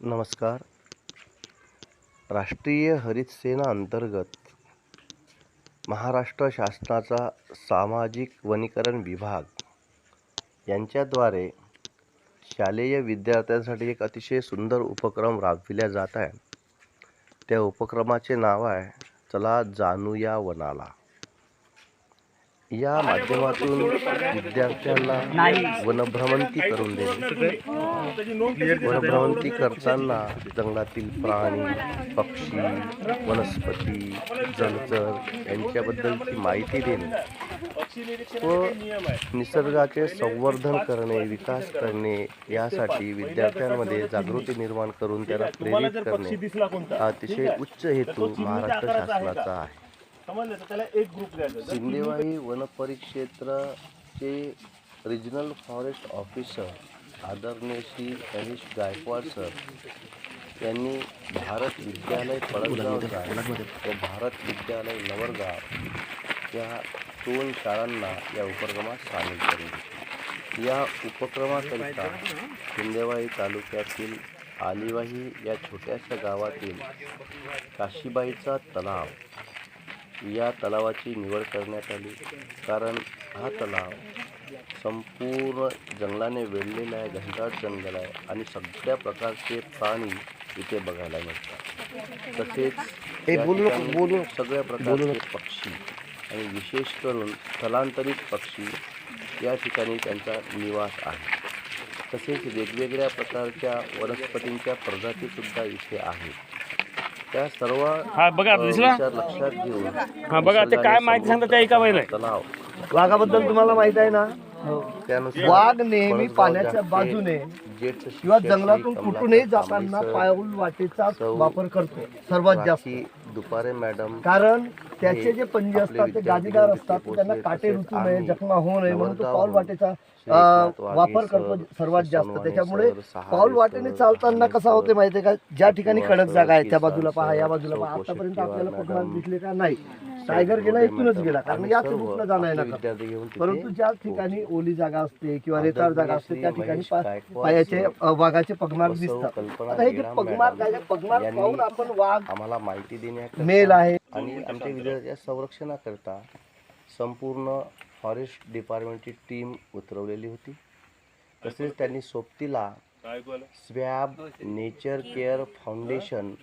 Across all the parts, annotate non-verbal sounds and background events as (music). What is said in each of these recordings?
नमस्कार. राष्ट्रीय हरित सेना अंतर्गत महाराष्ट्र शासनाचा सामाजिक वनीकरण विभाग यांच्याद्वारे शालेय विद्यार्थ्यांसाठी एक अतिशय सुंदर उपक्रम राबविला जात आहे. त्या उपक्रमाचे नाव आहे चला जाणूया वनाला. या माध्यमातून विद्यार्थ्यांना वनभ्रमंती करून देणे. वनभ्रमंती करताना जंगलातील प्राणी पक्षी वनस्पती जलचर यांच्याबद्दलची माहिती देणे व निसर्गाचे संवर्धन करणे विकास करणे यासाठी विद्यार्थ्यांमध्ये जागृती निर्माण करून त्यांना प्रेरित करणे हा अतिशय उच्च हेतू महाराष्ट्र शासनाचा आहे. समजलं तर त्याला एक ग्रुप द्यायचा जर सिंदेवाही वनपरिक्षेत्राचे रिजनल फॉरेस्ट ऑफिसर आदरणीय श्री हरीश गायकवाड सर यांनी भारत विद्यालय पळसगावचा व भारत विद्यालय नवरगाव या दोन शाळांना या उपक्रमात सामील केले या उपक्रमाकरिता सिंदेवाही तालुक्यातील आलिवाही या छोट्याशा गावातील काशीबाईचा तलाव या तलावाची निवड करण्यात आली. कारण हा तलाव संपूर्ण जंगलाने वेढलेला आहे घनदाट जंगल आहे आणि सगळ्या प्रकारचे प्राणी इथे बघायला मिळतात. तसेच सगळ्या प्रकारचे पक्षी आणि विशेष करून स्थलांतरित पक्षी या ठिकाणी त्यांचा निवास आहे. तसेच वेगवेगळ्या प्रकारच्या वनस्पतींच्या प्रजातीसुद्धा इथे आहेत. त्या सर्व हा बघा दिसला? विचार लक्षात घेऊन हा बघा. ते काय माहिती सांगतात त्या एका बाईला. तलाव वाघाबद्दल तुम्हाला माहीत आहे ना? त्यानुसार वाघ नेहमी पाण्याच्या बाजूने किंवा जंगलातून कुठूनही जाताना पाऊल वाटेचा वापर करतो सर्वात जास्त. दुपारे मॅडम. कारण त्याचे जे पंजे असतात ते गादीदार असतात त्यांना. काटे रुचू नये जखमा होऊ नये म्हणून तो पाऊल वाटेचा वापर करतो सर्वात जास्त. त्याच्यामुळे पाऊल वाटेने चालताना कसा होते सर, माहितीये का? ज्या ठिकाणी कडक जागा आहे त्या बाजूला पहा या बाजूला पहा. आतापर्यंत आपल्याला कुठला दिसले का नाही. टायगर गेला इथूनच गेला. कारण याच रूटला जाणं आहे आपले ना परंतु ज्या ठिकाणी ओली जागा असते किंवा रेताळ जागा असते त्या ठिकाणी पायाचे वाघाचे पगमार्क बसव दिसतात. आता हे जे मॅडम. आहे पगमार्क यांनी पाहून आपण वाघ आम्हाला माहिती देण्याकरिता मेल आहे. आणि आमच्या विद्यार्थ्या संरक्षणाकरता संपूर्ण फॉरेस्ट डिपार्टमेंटची टीम उतरवलेली होती. तसेच त्यांनी सोबतीला स्वॅब नेचर केअर फाउंडेशन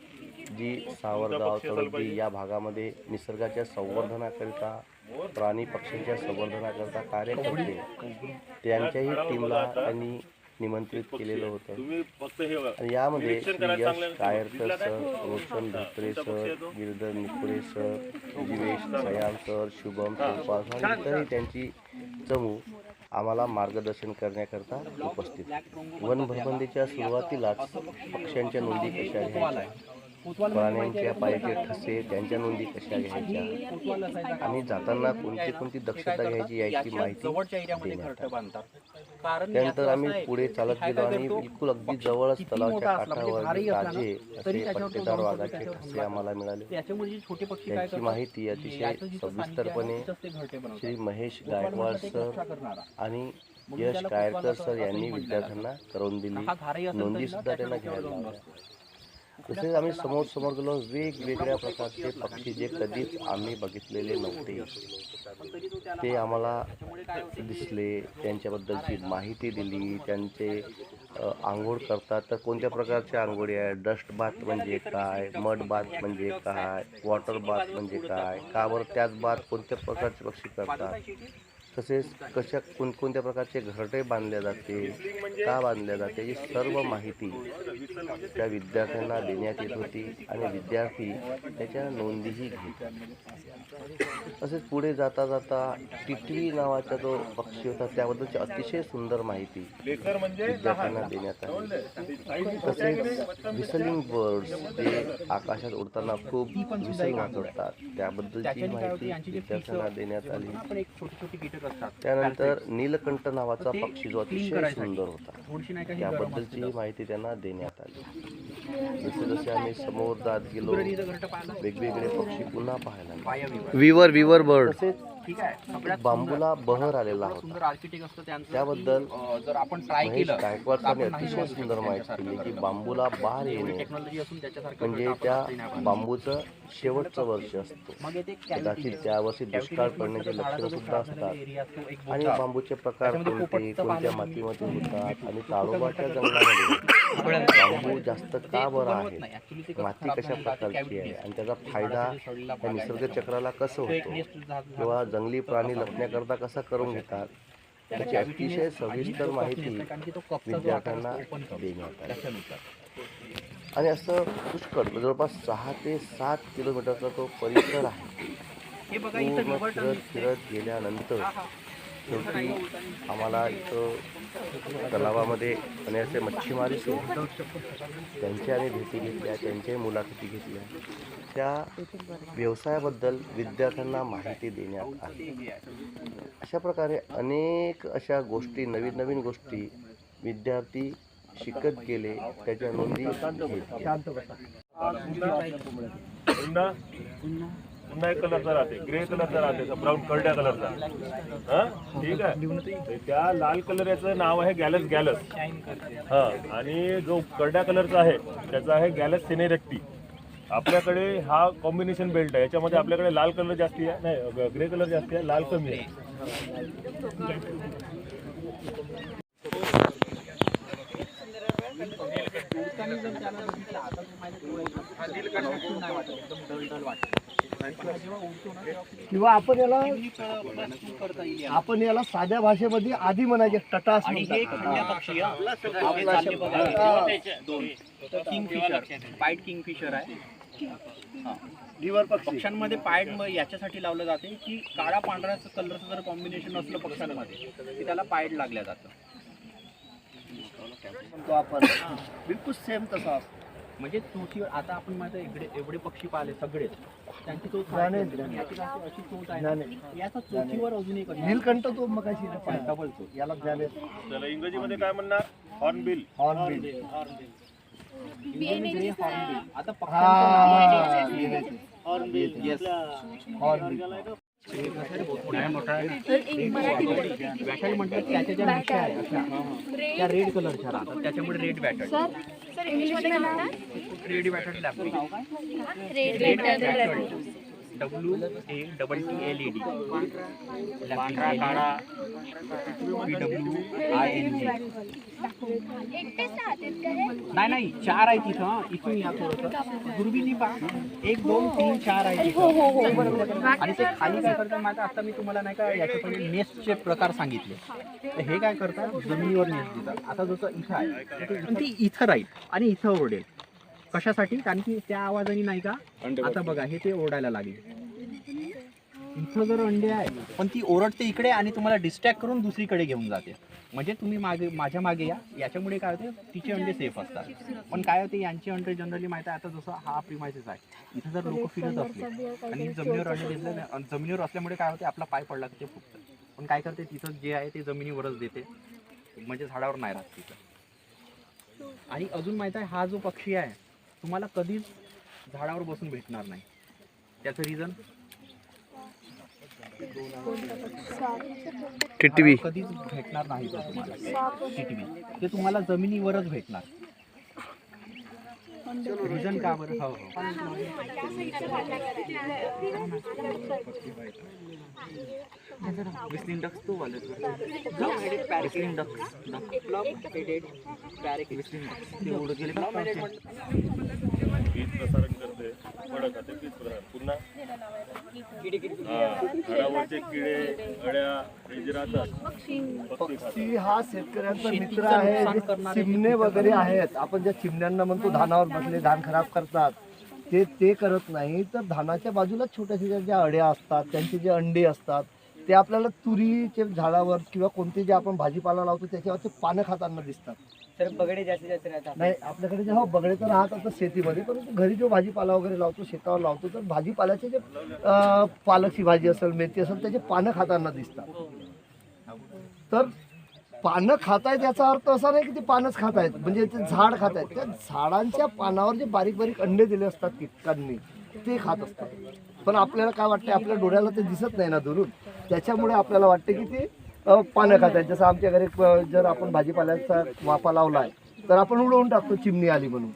जी सावरगाव तळोदी या भागामध्ये निसर्गाच्या संवर्धनाकरिता प्राणी पक्ष्यांच्या संवर्धनाकरिता कार्य करते. त्यांच्याही टीमला त्यांनी निमंत्रित केलेलं होतं. आणि यामध्ये Yash. Kayarkar? Sir Roshan Dhotre sir Girdhar Nipure sir Jivesh Sayan sir Shubham सुरपास आणि इतरही त्यांची चमू आम्हाला मार्गदर्शन करण्याकरता उपस्थित. वन भ्रमंतीच्या सुरुवातीलाच पक्ष्यांच्या नोंदी कशा घ्यायच्या? प्राण्यांच्या पायाचे ठसे त्यांच्या नोंदी कशा घ्यायच्या? आणि जाताना कोणती कोणती दक्षता घ्यायची याची माहिती. त्यानंतर आम्ही पुढे चालत गेलो आणि बिलकुल अगदी जवळच तलावाच्या काठावर जे ताजे असे पट्टेदार वाघाचे ठसे आम्हाला मिळाले. त्यांची माहिती अतिशय सविस्तरपणे. श्री महेश गायकवाड सर. आणि यश कायरकर सर यांनी विद्यार्थ्यांना करून दिली. नोंदी सुद्धा त्यांना घ्यायला तसेच आम्ही समोर समोर गेलो वेगवेगळ्या प्रकारचे पक्षी जे कधीच आम्ही बघितलेले नव्हते. ते आम्हाला दिसले त्यांच्याबद्दलची माहिती दिली त्यांचे आंघोळ करतात. तर कोणत्या प्रकारच्या आंघोळी आहे? डस्ट बाथ म्हणजे काय? मड बाथ म्हणजे काय? वॉटर बाथ म्हणजे काय? का बरं त्याच बाथ कोणत्या प्रकारचे पक्षी करतात? तसेच कशा कोणकोणत्या प्रकारचे घरटे बांधले जाते का बांधल्या जाते ही सर्व माहिती त्या विद्यार्थ्यांना देण्यात येत होती आणि विद्यार्थी त्याच्या नोंदीही घेत तसेच पुढे जाता जाता टिटवी नावाचा जो पक्षी होता त्याबद्दलची अतिशय सुंदर माहिती विद्यार्थ्यांना देण्यात आली. तसेच विसलिंग बर्ड्स जे आकाशात उडताना खूप विसल वाजवतात त्याबद्दलची माहिती विद्यार्थ्यांना देण्यात आली. त्यानंतर नीलकंठ नावाचा पक्षी जो अतिशय. सुंदर होता ही त्याबद्दलची. माहिती त्यांना देण्यात आली जसे जसे आम्ही समोर जात गेलो वेगवेगळे पक्षी पुन्हा पाहायला. विवर विवर बर्ड तसेच ठीक आहे. सगळ्यात बांबूला बहर आलेला सुंदर- होता. सुंदर आर्किटेक्ट असतं त्यांचं त्याबद्दल जर आपण ट्राय केलं गायकवाड अतिशय सुंदर माहिती दिली की बांबूला बहार येणे टेक्नॉलॉजी असून त्याच्यासारखं म्हणजे त्या. बांबूचं शेवटचं वर्ष असतं. कदाचित त्यावर्षी दुष्काळ पडण्याचे लक्षणं सुद्धा असतात. आणि बांबूचे प्रकार कोणते कोणत्या मातीमध्ये होतात आणि ताडोबाच्या जंगलामध्ये? बांबू जास्त का बरं आहे? माती कशा प्रकारची आहे? आणि त्याचा फायदा त्या निसर्ग चक्राला कसं होतो? किंवा जंगली प्राणी लपण्याकरता कसा करून घेतात? त्याची अतिशय सविस्तर माहिती विद्यार्थ्यांना देण्यात आली. आणि असं पुष्कळ जवळपास सहा ते सात किलोमीटरचा तो परिसर आहे. पूर्ण फिरत फिरत गेल्यानंतर शेवटी आम्हाला इथं तलावामध्ये असे मच्छीमारी सुरू त्यांच्या आम्ही भेटी घेतल्या त्यांच्याही मुलाखती घेतल्या. त्या व्यवसायाबद्दल विद्यार्थ्यांना माहिती देण्यात आली. अशा प्रकारे अनेक अशा गोष्टी नवीन नवीन गोष्टी विद्यार्थी शिकत गेले त्याच्या नोंदी घेतल्या. शांत बसा. पुन्हा एक कलरचा राहते. ग्रे कलरचा राहते. ब्राऊन करड्या कलरचा हा? ठीक आहे. त्या लाल कलर याचं नाव आहे गॅलस गॅलस हा. आणि जो करड्या कलरचा आहे त्याचा आहे गॅलस सिनेरेक्टी आपल्याकडे हा कॉम्बिनेशन बेल्ट आहे. याच्यामध्ये आपल्याकडे लाल कलर जास्ती आहे. नाही ग्रे कलर जास्ती आहे. लाल कमी आहे. किंवा आपण याला आपण याला साध्या भाषेमध्ये आधी म्हणायचे टटास. दोन. किंगफिशर. पाईट किंगफिशर आहे. लिव्हर पक्षी. पक्ष्यांमध्ये पाईट म- याच्यासाठी लावलं जाते की काळा पांढऱ्या कलरचं जर कॉम्बिनेशन असलं पक्ष्यांमध्ये की त्याला पाईट लागल्या जातं. आपण बिलकुल सेम तसा असतो. म्हणजे चोचीवर आता आपण माझं इकडे एवढे पक्षी पाहिले सगळे त्यांची चोच आहे. याची अशी- अशी चोच आहे. याचा चोचीवर अजून एक आहे. नीलकंठ तो मग डबल चोच याला ज्ञाने त्याला इंग्रजीमध्ये काय म्हणणार? हॉर्नबिल. हॉर्नबिल. आता हा पक्ष्यांचं म्हटलं की त्याच्या ज्या अशा, त्या रेड कलरच्या राहतात. त्याच्यामुळे रेड सर इंग्लिशमध्ये red lappy red letter W A double T L E D पांढरा काळा. P W I N G? नाही नाही चार आहे तिथं. इथून या थोडंसं. दुर्बिणी पा एक दोन तीन चार आहे हो हो हो. बरोबर आणि ते खाली काय करतात आहे? आता मी तुम्हाला नाही का याच्या पहिले नेस्टचे प्रकार सांगितले. तर हे काय करतात? जमिनीवर नेस्ट देतात. आता जसं इथं आहे ती इथं राहील आणि इथं ओरडेल. कशासाठी? कारण की त्या आवाजाने नाही का? आता बघा हे ते ओरडायला लागले. इथं जर अंडे आहे पण ती ओरडते इकडे आणि तुम्हाला डिस्ट्रॅक्ट करून दुसरीकडे घेऊन जाते. म्हणजे तुम्ही मागे माझ्या मागे या. याच्यामुळे काय होते? तिचे अंडे सेफ असतात. पण काय होते? यांचे अंडे जनरली माहिती आहे आता जसं हा प्रिमायसेस आहे. इथं जर लोक फिरत असले आणि जमिनीवर अंडे आणि जमिनीवर असल्यामुळे काय होते? आपला पाय पडला की ते फुटतं. पण काय करते? तिथं जे आहे ते जमिनीवरच देते. म्हणजे झाडावर नाही राहत तिथं. आणि अजून माहीत आहे हा जो पक्षी आहे तुम्हाला कधीच झाडावर बसून भेटणार नाही. त्याचं रिझन टिटवी कधीच भेटणार नाही तुम्हाला. टिटवी ते तुम्हाला जमिनीवरच भेटणार. रिझन का बरं? हो हो. तो वाले. ते. उडत गेले? पीच प्रसारण करते. फळं खाते पुन्हा? हा, झाडावरचे किडे अळ्या हे जे राहतात पक्षी खातात. पक्षी हा शेतकऱ्यांचा मित्र आहे. चिमणे वगैरे आहेत. आपण ज्या चिमण्यांना म्हणतो धानावर बसले धान खराब करतात. ते ते करत नाही. तर धानाच्या बाजूला छोट्या छोट्या ज्या अड्या असतात त्यांचे जे अंडे असतात ते आपल्याला तुरीचे झाडावर किंवा कोणते जे आपण भाजीपाला लावतो त्याच्यावरचे पानं खाताना दिसतात. सर बगडे जास्तीत जास्त राहतात. नाही आपल्याकडे जे हो बगडे तर राहतात शेतीमध्ये परंतु घरी जो भाजीपाला वगैरे लावतो शेतावर लावतो तर भाजीपाल्याचे जे अं, पालकची भाजी असेल मेथी असेल त्याचे पानं खाताना दिसतात. तर पानं खातायत याचा अर्थ असा नाही की ते पानच खातायत म्हणजे ते झाड खातायत. त्या झाडांच्या पानावर जे बारीक बारीक अंडे दिले असतात कीटकांनी ते खात असतात. पण आपल्याला काय वाटतं आपल्या डोळ्याला ते दिसत नाही ना दुरून. त्याच्यामुळे आपल्याला वाटते की ते पानं खातात जसं आमच्या घरी जर आपण भाजीपाल्याचा वाफा लावला आहे तर आपण उडवून टाकतो चिमणी आली म्हणून.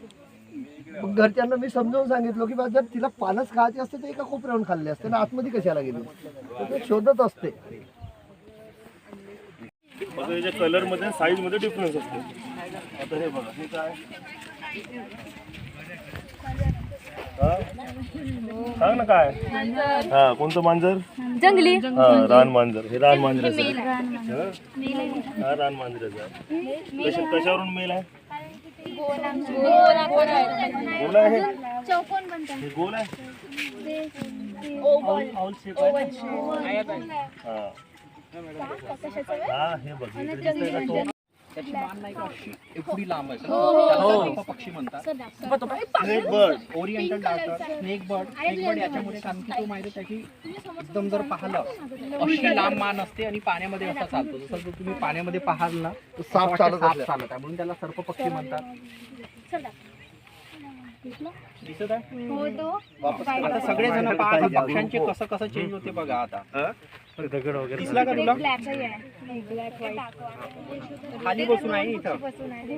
मग घरच्यांना मी समजावून सांगितलं की बा जर तिला पानच खायचे असते तर एका कोपऱ्यावरून खाल्ले असते ना आतमध्ये कशाला गेली? तर ते शोधत असते. कलरमध्ये साईजमध्ये डिफरन्स असतो. आता हे बघा हे काय? सांग ना काय? हा कोणतं मांजर? जंगली. हा रान मांजर. हे रान मांजराचं आहे. हा? हा रान कशा- कशावरून मेल आहे? गोल आहे. हे? गोल आहे? हा. हा हे बघ. तो त्याची मान नाही का अशी? एवढी लांब आहे त्याला सर्प पक्षी म्हणतात. Snake bird oriental darter snake bird snake bird याच्यामुळे कारण की तो माहिती आहे त्याची एकदम जर पाहिलं अशी लांब मान असते आणि पाण्यामध्ये असा चालतो. जसं जर तुम्ही पाण्यामध्ये पाहाल ना तर साप चालत साप. चालत आहे. म्हणून त्याला सर्प पक्षी म्हणतात. दिसत आहे? हो तो आता सगळे जण पहा पक्ष्यांचे कसं कसं चेंज होते बघा आता. दिसला का तुला ब्लॅक आहे. ब्लॅक व्हाईट खाली बसून आहे इथं? हो,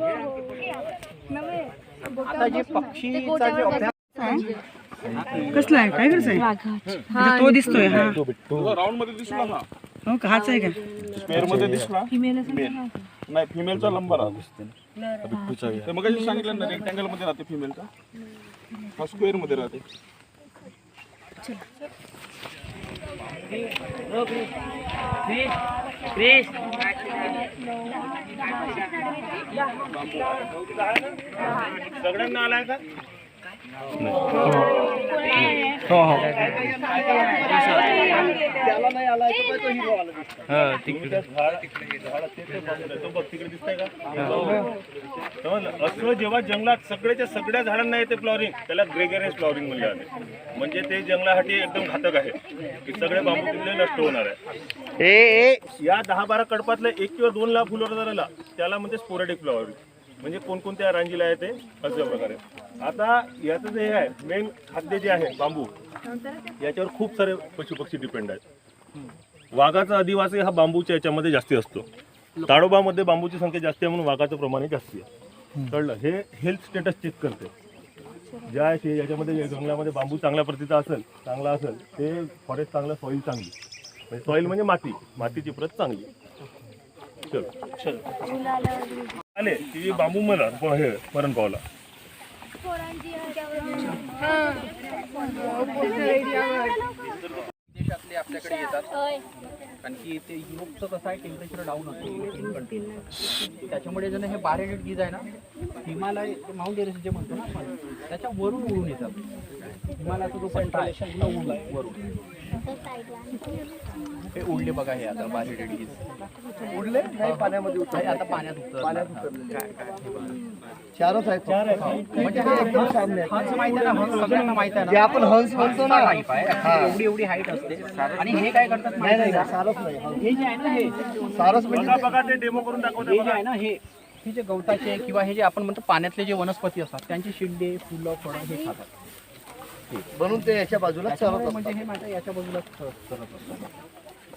हो. आता जे पक्षीचा जे अभ्यास कसला आहे? काय करायचं आहे? तो दिसतोय हा. राऊंडमध्ये दिसला हा हो का? हाच आहे का? स्क्वेअरमध्ये दिसला? नाही फिमेलचा नंबर हा मग सांगितलं ना रेक्टँगलमध्ये राहते फिमेलचा हा स्क्वेअरमध्ये राहते. सगळ्यांना आलाय का? तिकडे? असं जेव्हा जंगलात सगळ्याच्या सगळ्या झाडांना येते फ्लॉवरिंग त्याला ग्रेगेरियस फ्लॉवरिंग म्हणले जाते. म्हणजे ते जंगलासाठी एकदम घातक आहे की सगळे बांबू किल्ले नष्ट होणार आहे या दहा बारा कडपातलं एक किंवा दोन लाख आला त्याला म्हणजे स्पोरेटिक फ्लॉवरिंग म्हणजे कोणकोणत्या रांजीला आहे ते? अशा प्रकारे. आता याचं जे हे आहे मेन खाद्य जे आहे बांबू याच्यावर खूप सारे पशुपक्षी डिपेंड आहेत. वाघाचा अधिवास हा बांबूच्या याच्यामध्ये जास्ती असतो. ताडोबामध्ये बांबूची संख्या जास्ती आहे म्हणून वाघाचं प्रमाण जास्ती आहे. कळलं? हे हेल्थ स्टेटस चेक करते. ज्या याच्यामध्ये जंगलामध्ये बांबू चांगल्या प्रतीचा असेल चांगला असेल ते फॉरेस्ट चांगलं सॉईल चांगली. म्हणजे सॉईल म्हणजे माती. मातीची प्रत चांगली. चल. चल. आले की बांबू मला हे मरण पावला. देशातले आपल्याकडे येतात. कारण की ते युरोपचं कसं आहे टेम्परेचर डाऊन असतं त्याच्यामुळे जण हे बारेडेड गीज आहे ना हिमालय माउंट एव्हरेस्ट जे म्हणतो ना आपण त्याच्या वरून उडून येतात. हिमालयाचा जो पट्टा आहे वरून. हे उडले बघा हे आता गीज उडले? नाही पाण्यामध्ये उतरले. आता पाण्यात उतरतात. पाण्यात उतरलेले चारच आहेत. चार आहेत. म्हणजे हे एकदम सामने आहेत. हंस माहिती आहे ना हंस सगळ्यांना माहिती आहे जे ना आपण हंस म्हणतो ना. एवढी एवढी हाईट असते. आणि हे काय करतात नाही माहिती नाही आहे का? सारच नाही. हंस. हे जे आहे ना हे सारस म्हणजे बघा ते डेमो करून हे जे आहे ना हे हे जे गवताचे किंवा हे जे आपण म्हणतो पाण्यातले जे वनस्पती असतात त्यांची शिंदे फुलं फळं हे खातात. म्हणून ते याच्या बाजूला त्याच्यामुळे म्हणजे हे माहिती आहे, याच्या बाजूला असतात.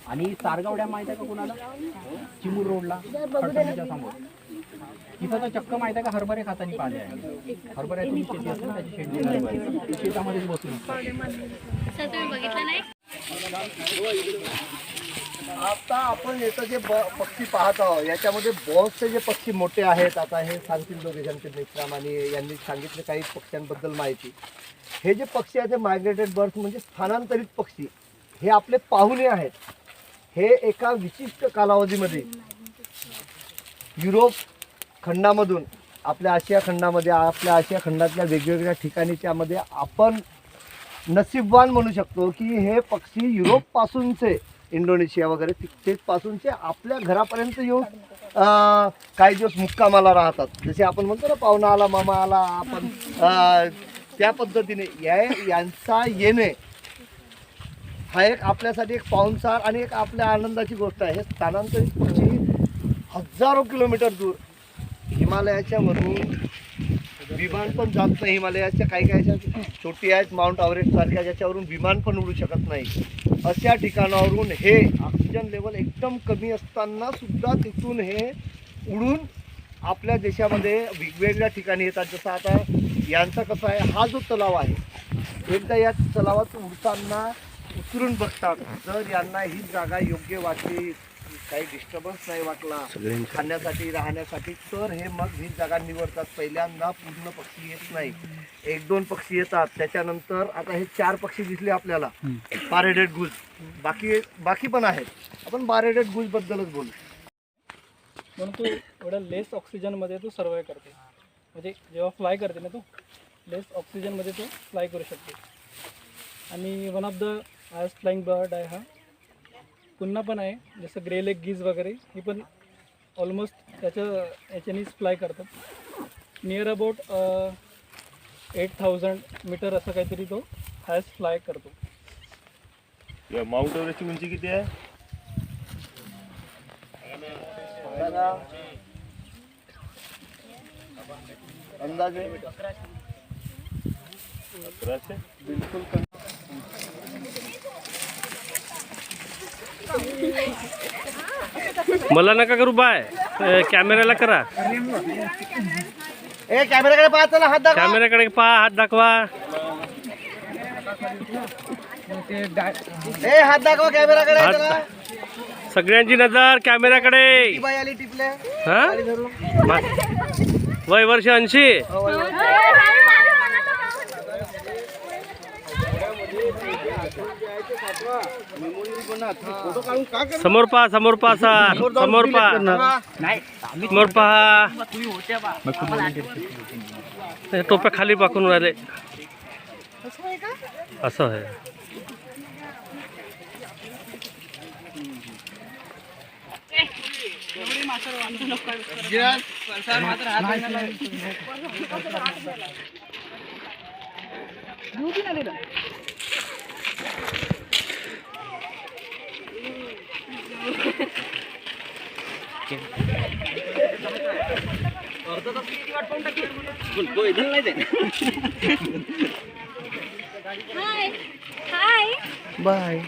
आणि सारगावड्या माहीत आहे का कोणाला? चिमूर रोडला खडकणीच्या समोर. तिथं तर चक्क माहीत आहे का हरभरे खातानी पाहिले आहे. हरभऱ्याची शेती असते ना त्याची शेंडी हरभरे ती शेतामध्येच बसून असतात. सर तुम्ही बघितलं नाही? आता आपण याचं जे ब- पक्षी पाहत आहोत याच्यामध्ये बॉल्सचे जे पक्षी मोठे आहेत आता हे सांगतील दोघे जणचे मिश्राम आणि यांनी सांगितले काही पक्ष्यांबद्दल माहिती. हे जे पक्षी आहेत ते मायग्रेटेड बर्थ म्हणजे स्थानांतरित पक्षी. हे आपले पाहुणे आहेत. हे एका विशिष्ट कालावधीमध्ये युरोप खंडामधून आपल्या आशिया खंडामध्ये आपल्या आशिया खंडातल्या वेगवेगळ्या ठिकाणी त्यामध्ये आपण नसीबवान म्हणू शकतो की हे पक्षी युरोपपासूनचे इंडोनेशिया वगैरे तिथेचपासूनचे आपल्या घरापर्यंत येऊन काही दिवस मुक्कामाला राहतात. जसे आपण म्हणतो ना पाहुणा आला मामा आला आपण त्या पद्धतीने या यांचा येणे हा एक आपल्यासाठी एक पाहुणसार आणि एक आपल्या आनंदाची गोष्ट आहे. हे स्थानांतरित पक्षी हजारो किलोमीटर दूर हिमालयाच्या वरून विमान पण जात नाही हिमालयाच्या काही काही अशा छोटी आहेत माउंट एव्हरेस्ट सारख्या ज्याच्यावरून विमान पण उडू शकत नाही. अशा ठिकाणावरून हे ऑक्सिजन लेवल एकदम कमी असताना सुद्धा तिथून हे उडून आपल्या देशामध्ये वेगवेगळ्या ठिकाणी येतात. जसं आता यांचा कसं आहे हा जो तलाव आहे एकदा या तलावात उडताना उतरून बघतात. जर यांना ही जागा योग्य वाटली काही डिस्टर्बन्स नाही वाटला. खाण्यासाठी राहण्यासाठी. तर हे मग ही जागा निवडतात. पहिल्यांदा पूर्ण पक्षी येत नाही. एक दोन पक्षी येतात. त्याच्यानंतर आता हे चार पक्षी दिसले आपल्याला. बारेडेड गुज बाकी बाकी पण आहेत. आपण बारेडेड गुज बद्दलच बोलू. म्हणून तो एवढ्या लेस ऑक्सिजनमध्ये तो सर्वाईव्ह करते. म्हणजे जेव्हा फ्लाय करते ना तो लेस ऑक्सिजनमध्ये तो फ्लाय करू शकते. आणि one of the highest flying bird आहे हा. पुन्हा पण आहे जसं ग्रे लेग गीज वगैरे ही पण ऑलमोस्ट त्याच्या याच्यानेच फ्लाय करतात. Near about eight thousand metre असं काहीतरी तो हायस्ट फ्लाय करतो. या माउंट एव्हरेस्टची उंची किती आहे? अंदाजे. अकराशे. मला नका करू बाय. कॅमेऱ्याला करा. ए कॅमेराकडे पाहा चला हात दाखवा. कॅमेऱ्याकडे पहा हात दाखवा. ए हात दाखवा कॅमेराकडे हात- चला. सगळ्यांची नजर कॅमेऱ्याकडे. ती बाई आली टिपले हा? गाडी धरून. मा- वय वर्ष ऐंशी. समोर पहा समोर पहा सर समोर पहा समोर पहा टोप्या खाली पाकून राहिले. असं आहे. Hi hi bye.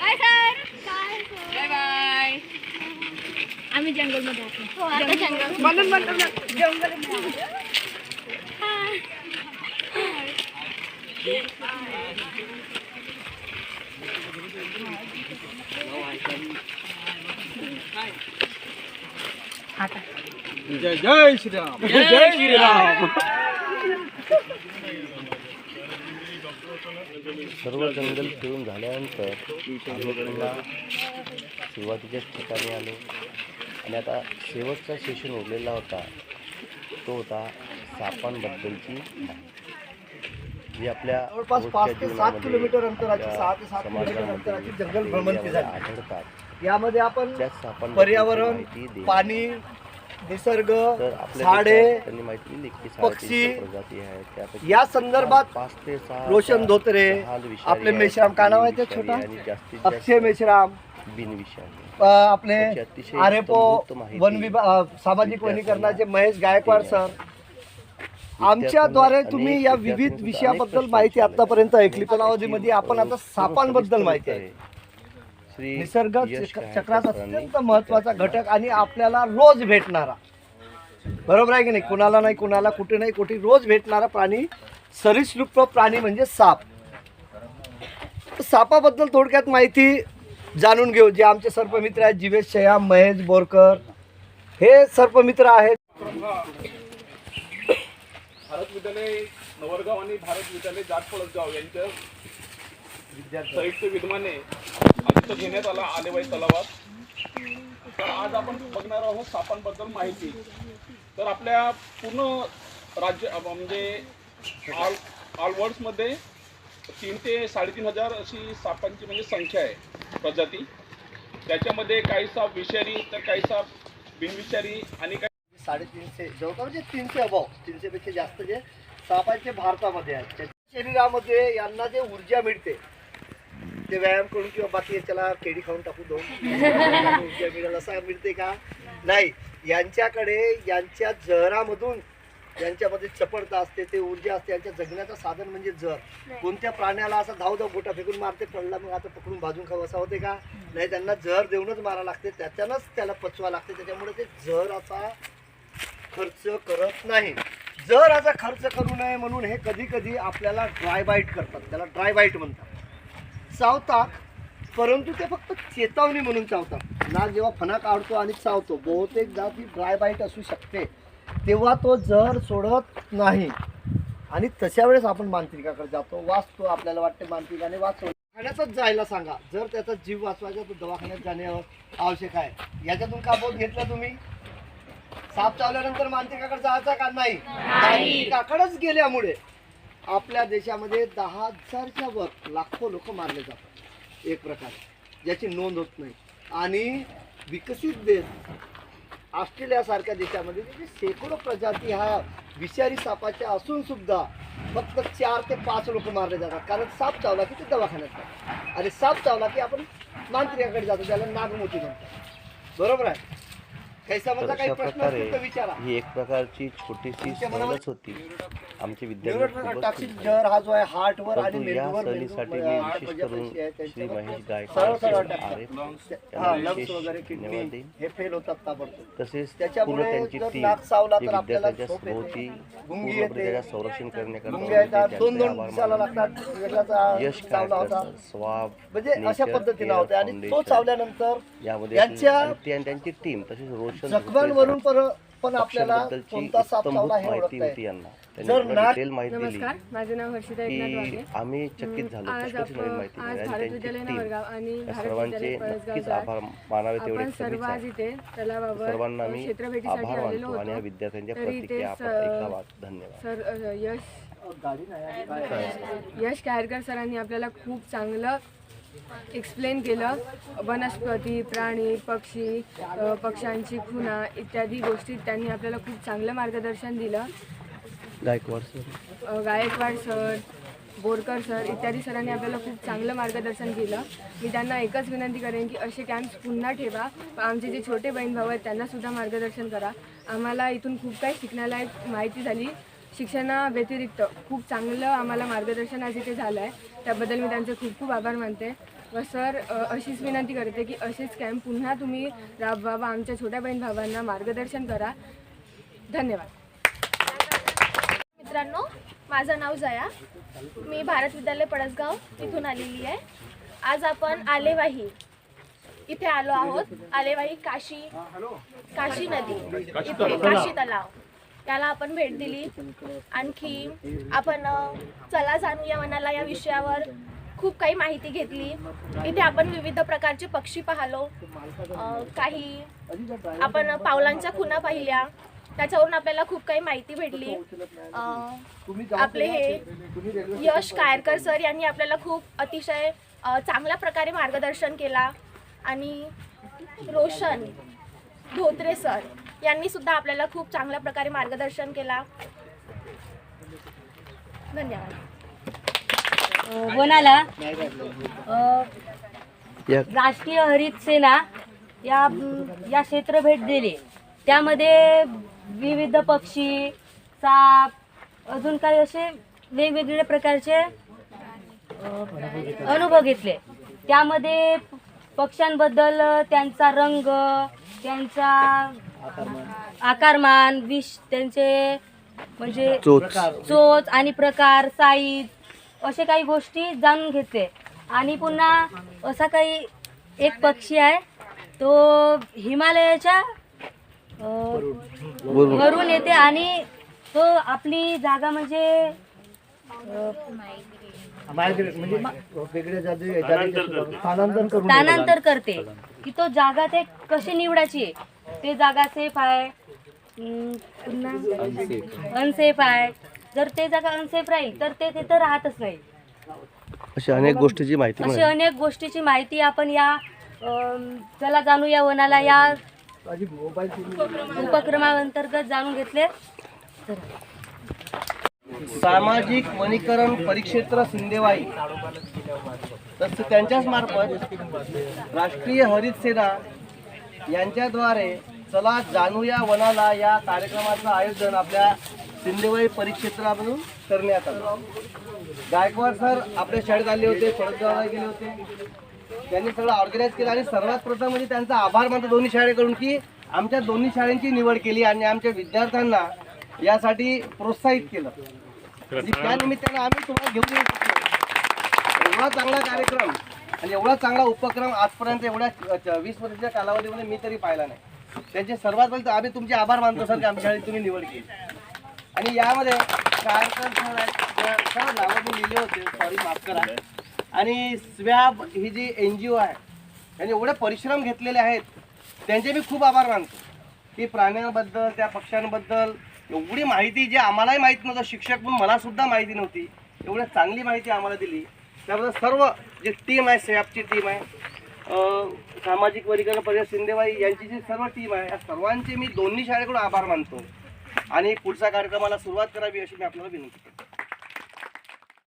Bye sir bye bye आम्ही जंगलमध्ये आहोत. हो जंगल. म्हणून जंगल हाय सर्व जंगल फिरून झाल्यानंतर सुरुवातीच्याच ठिकाणी आलो. आणि आता शेवटचा सेशन उरलेला होता. तो होता सापांबद्दलची जी आपल्या जवळपास पाच ते सात किलोमीटर अंतराची सहा ते सात किलोमीटर अंतराची जंगल भ्रमंती झाली आढळतात. यामध्ये आपण पर्यावरण पाणी निसर्ग झाडे की पक्षी, या संदर्भात रोशन धोत्रे आपले मेश्राम काय नाव आहे ते छोटा अक्षय मेश्राम. आपले आरेपो वन विभाग सामाजिक वनीकरणाचे महेश गायकवाड सर. आमच्याद्वारे तुम्ही या विविध विषयाबद्दल माहिती आतापर्यंत ऐकली. पण अवधीमध्ये आपण आता सापांबद्दल माहिती आहे. निसर्ग यश चक- कहाळकर चक्राचा सरांनी अत्यंत महत्त्वाचा घटक आणि आपल्याला रोज भेटणारा. बरोबर आहे की नाही? कुणाला नाही कुणाला कुठे नाही कुठे रोज भेटणारा प्राणी सरीसृप प्राणी म्हणजे साप. सापाबद्दल थोडक्यात माहिती जाणून घेऊ. जे आमचे सर्पमित्र आहेत जीवेश शयाम महेश बोरकर हे सर्पमित्र आहेत. भारत विद्यालय नवरगाव आणि भारत विद्यालय जाट पळसगाव यांच्या संयुक्त विद्यमाने आज इथं घेण्यात आला आलेबाई तलावात. तर आज आपण बघणार आहोत सापांबद्दल माहिती. तर आपल्या पूर्ण राज्य म्हणजे ऑल ऑल वर्ल्ड्समध्ये तीन ते साडेतीन हजार अशी सापांची म्हणजे संख्या आहे प्रजाती. त्याच्यामध्ये काही साप विषारी तर काही साप बिनविषारी आणि काही साडेतीनशे जवळपास म्हणजे तीनशे अभाव तीनशे पेक्षा जास्त जे सापांचे भारतामध्ये आहेत. त्याच्या शरीरामध्ये यांना जे ऊर्जा मिळते ते व्यायाम करून किंवा बाकी त्याला केळी खाऊन टाकू दोन ऊर्जा (laughs) मिळेल असं मिळते का? नाही. यांच्याकडे यांच्या जहरामधून यांच्यामध्ये चपळता असते ते ऊर्जा असते यांच्या जगण्याचं साधन म्हणजे जर कोणत्या प्राण्याला असं धाव धाव बोटा फेकून मारते पडला मग आता पकडून भाजून खाऊ असं होते का? नाही त्यांना जहर देऊनच मारा लागते त्याच्यानंच त्याला पचवा लागते त्याच्यामुळे ते जहराचा खर्च करत नाही. जर असा खर्च करू नये म्हणून हे कधी कधी आपल्याला ड्राय बाईट करतात त्याला ड्राय बाईट म्हणतात. चावतात परंतु ते फक्त चेतावणी म्हणून चावतात. नाग जेव्हा फणा काढतो आणि चावतो बहुतेकदा ती ड्राय बाईट असू शकते. तेव्हा तो जर सोडत नाही. आणि तशा वेळेस आपण मांत्रिकाकडे जातो वाचतो आपल्याला वाटते मांत्रिकाने वाचव दवाखान्यातच जायला सांगा. जर त्याचा जीव वाचवायचा तर दवाखान्यात जाणे आवश्यक आहे. याच्यातून का बोध घेतला तुम्ही? साप चावल्यानंतर मांत्रिकाकडे जायचा का? नाही. मांत्रिकाकडेच गेल्यामुळे. आपल्या देशामध्ये दहा हजारच्या वर लाखो लोक मारले जातात. एक प्रकारे. ज्याची नोंद होत नाही. आणि विकसित देश ऑस्ट्रेलियासारख्या देशामध्ये जे शेकडो प्रजाती ह्या विषारी सापाच्या असून सुद्धा फक्त चार ते पाच लोक मारले जातात. कारण साप चावला की ते दवाखान्यात जातात. आणि साप चावला की आपण मांत्रिकाकडे जातो त्याला नागमोती म्हणतात. बरोबर आहे? तर अशा प्रकारे ही एक प्रकारची छोटीशी सहलच होती. आमचे विद्यार्थी खूपच खुश झाले. जर हा जो आहे हार्टवर आणि परंतु या सहलीसाठी मी विशेष करून श्री महेश गायकवाड हा हे तसेच पूर्ण त्याच्यामुळे त्यांची टीम नाक चावला जे तर आपल्याला विद्यार्थ्यांच्या. सभोवती. त्याच्या संरक्षण करण्याकरता यश काय स्वाब म्हणजे अशा पद्धतीने केअर होते. आणि तो चावल्यानंतर यामध्ये त्यांची टीम तसेच जखमांवरून पर- पण आपल्याला कोणता साप चावला हे माहिती होती यांना. जर त्यांनी डिटेल माहिती दिली. नमस्कार माझं नाव हर्षिता एकनाथ की वाघे. आम्ही चकित झालो आज नवीन आपण माहिती आज मिळाली भारत आणि विद्यालय त्यांची नवरगाव आणि या भारत सर्वांचे विद्यालय नक्कीच पळसगाव आभार मानावे तेवढे आपण कमीच सर्व आज आहे इथे तलावावर सर्वांना मी क्षेत्रभेटीसाठी आभार आलेलो मानतो आणि या होतो विद्यार्थ्यांच्या तरी प्रतिक्रिया आपण स- ऐकावा धन्यवाद. सर अ, यश यश कायरकर सरांनी आपल्याला खूप चांगलं एक्सप्लेन केलं. वनस्पती प्राणी पक्षी पक्ष्यांची खुणा इत्यादी गोष्टी त्यांनी आपल्याला खूप चांगलं मार्गदर्शन दिलं. Gaikwad sir. Gaikwad sir Borkar sir इत्यादी सरांनी आपल्याला खूप चांगलं मार्गदर्शन केलं मी त्यांना एकच विनंती करेन की असे कॅम्प्स पुन्हा ठेवा. आमचे जे छोटे बहीण भाऊ आहेत त्यांना सुद्धा मार्गदर्शन करा. आम्हाला इथून खूप काही शिकण्यालायक माहिती झाली. शिक्षणा व्यतिरिक्त खूप चांगलं आम्हाला मार्गदर्शन आज इथे झालं आहे त्याबद्दल मी त्यांचे खूप खूप आभार मानते व सर अशीच विनंती करते की असेच कॅम्प पुन्हा तुम्ही राबवा व आमच्या छोट्या बहीण भावांना मार्गदर्शन करा. धन्यवाद. मित्रांनो माझं नाव जया. मी भारत विद्यालय पडसगाव इथून आलेली आहे. आज आपण आलेवाही. इथे आलो आहोत. आलेवाही काशी काशी नदी. इथे काशी तलाव. याला आपण भेट दिली. आणखी आपण चला जाणूया मनाला या विषयावर. खूप काही माहिती घेतली. इथे आपण विविध प्रकारचे पक्षी पाहलो. काही आपण पावलांच्या खुणा पाहिल्या. त्याच्यावरून आपल्याला खूप काही माहिती भेटली. आपले हे यश कायरकर सर यांनी आपल्याला खूप अतिशय चांगल्या प्रकारे मार्गदर्शन केला. आणि रोशन धोत्रे सर यांनी सुद्धा आपल्याला खूप चांगल्या प्रकारे मार्गदर्शन केला. धन्यवाद. वनाला या. राष्ट्रीय हरित सेना या या क्षेत्र भेट दिली. त्यामध्ये विविध पक्षी साप अजून काही असे वेगवेगळे प्रकारचे अनुभव घेतले. त्यामध्ये पक्ष्यांबद्दल त्यांचा रंग त्यांचा आकारमान. विष त्यांचे म्हणजे चोच. आणि प्रकार साईज असे काही गोष्टी जाणून घेतले. आणि पुन्हा असा काही एक पक्षी आहे तो हिमालयाच्या वरून. येते आणि तो आपली जागा म्हणजे म्हणजे स्थानांतर करते. की तो जागा ते कशी निवडायची ते जागा सेफ आहे. अं, पुन्हा अनसेफ आहे. जर ते जागा अनसेफ राहील तर ते तिथं राहतच नाही. अशा अनेक गोष्टीची माहिती अशी मिळाली. अनेक गोष्टीची माहिती आपण या अं, चला जाणू या वनाला. या उपक्रमाअंतर्गत जाणून घेतले. सामाजिक वनीकरण परिक्षेत्र सिंदेवाई तसं त्यांच्याच मार्फत राष्ट्रीय हरित सेना यांच्याद्वारे चला जाणूया वनाला या कार्यक्रमाचं आयोजन आपल्या सिंदेवाई परिक्षेत्रामधून करण्यात आलं. गायकवाड सर आपल्या शाळेत आले होते फळदगावला गेले होते. त्यांनी सगळं ऑर्गनाईज केलं आणि सर्वात प्रथम म्हणजे त्यांचा आभार मानतो दोन्ही शाळेकडून की आमच्या दोन्ही शाळेंची निवड केली आणि आमच्या विद्यार्थ्यांना यासाठी प्रोत्साहित केलं. त्यानिमित्तानं निमित्तानं आम्ही तुम्हाला घेऊन येऊ शकतो. एवढा चांगला कार्यक्रम. आणि एवढा चांगला उपक्रम आजपर्यंत एवढ्या वीस वर्षाच्या कालावधीमध्ये मी तरी पाहिला नाही. त्यांचे सर्वात पहिले आम्ही तुमचे आभार मानतो सर की आमच्या शाळेत तुम्ही निवड केली. आणि यामध्ये कारकर सर आहेत, नावं मी लिहिले होते सॉरी माफ करा. आणि स्वॅब ही जी एन जी ओ आहे त्यांनी एवढे परिश्रम घेतलेले आहेत त्यांचे मी खूप आभार मानतो. की प्राण्यांबद्दल त्या पक्ष्यांबद्दल एवढी माहिती जी आम्हालाही माहीत नव्हतं शिक्षक म्हणून मला सुद्धा माहिती नव्हती एवढी चांगली माहिती आम्हाला दिली. त्याबद्दल सर्व जी टीम आहे सॅपची टीम आहे सामाजिक वर्गीकरण परिषद शिंदेबाई यांची जी सर्व टीम आहे या सर्वांचे मी दोन्ही शाळेकडून आभार मानतो. आणि पुढच्या कार्यक्रमाला सुरुवात करावी अशी मी आपल्याला विनंती करतो.